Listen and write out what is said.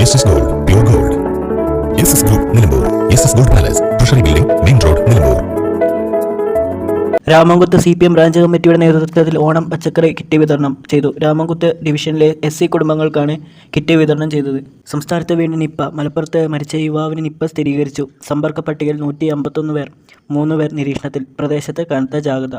Gold pure gold S S group Nilambur S S gold palace treasury building main road Nilambur Ramamkuthu C P M branch കമ്മിറ്റിയുടെ നേതൃത്വത്തിൽ ഓണം പച്ചക്കറി kit വിതരണം ചെയ്തു. രാമംകുത്ത് ഡിവിഷനിലെ S C കുടുംബങ്ങൾക്കാണ് kit വിതരണം ചെയ്തത്. സംസ്ഥാനത്ത് വീണ്ടും നിപ്പ മലപ്പുറത്ത് മരിച്ച യുവാവിന് നിപ്പ സ്ഥിരീകരിച്ചു. സമ്പർക്ക പട്ടികയിൽ നൂറ്റി അമ്പത്തൊന്ന് പേർ മൂന്ന് പേർ നിരീക്ഷണത്തിൽ. പ്രദേശത്ത് കനത്ത ജാഗ്രത.